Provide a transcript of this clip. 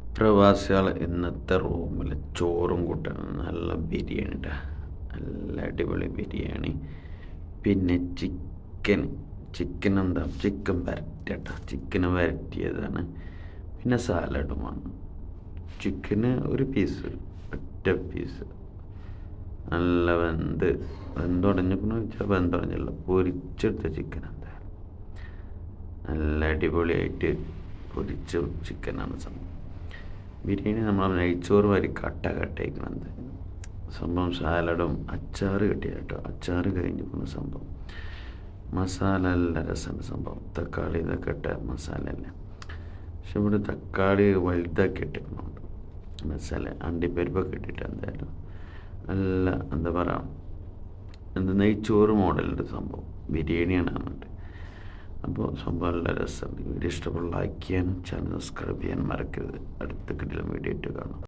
പ്രവാസികൾ ഇന്നത്തെ റൂമിൽ ചോറും കൂട്ടാൻ നല്ല ബിരിയാണി. നല്ല അടിപൊളി ബിരിയാണി. പിന്നെ ചിക്കൻ. ചിക്കൻ എന്താ? ചിക്കൻ വരട്ടിയട്ട. ചിക്കൻ വരട്ടിയതാണ്. പിന്നെ സാലഡുമാണ് ചിക്കന് ഒരു പീസ് ഒറ്റ പീസ്. നല്ല വെന്ത്. വെന്തുടഞ്ഞിക്കണോ വെച്ചാൽ വെന്തുടഞ്ഞില്ല പൊരിച്ചെടുത്ത ചിക്കൻ എന്തായാലും നല്ല അടിപൊളിയായിട്ട് പൊരിച്ച ചിക്കനാണ് സംഭവം. ബിരിയാണി നമ്മൾ നെയ്ച്ചോറ് വരി കട്ട കട്ടയിക്കണത് സംഭവം സാലഡും അച്ചാറ് കിട്ടിയ കേട്ടോ. അച്ചാറ് കഴിഞ്ഞിരിക്കുന്ന സംഭവം. മസാല അല്ല രസമുണ്ട് സംഭവം. തക്കാളി ഇതൊക്കെ ഇട്ട മസാല അല്ല? പക്ഷെ ഇവിടെ തക്കാളി വലുതാക്കി ഇട്ടിരിക്കുന്നുണ്ട്. മസാല അണ്ടിപ്പരിപ്പൊക്കെ ഇട്ടിട്ട് എന്തായാലും. നല്ല എന്താ പറയുക എന്താ നെയ്ച്ചോറ് മോഡലുണ്ട് സംഭവം. ബിരിയാണിയാണ് എന്നിട്ട് അപ്പോൾ സംഭവം നല്ല രസമുണ്ട് വീഡിയോ ഇഷ്ടമുള്ള ലൈക്ക് ചെയ്യാനും ചാനൽ സബ്സ്ക്രൈബ് ചെയ്യാനും മറക്കരുത്. അടുത്ത കിട്ടിയ വീഡിയോ ഇട്ട് കാണാം.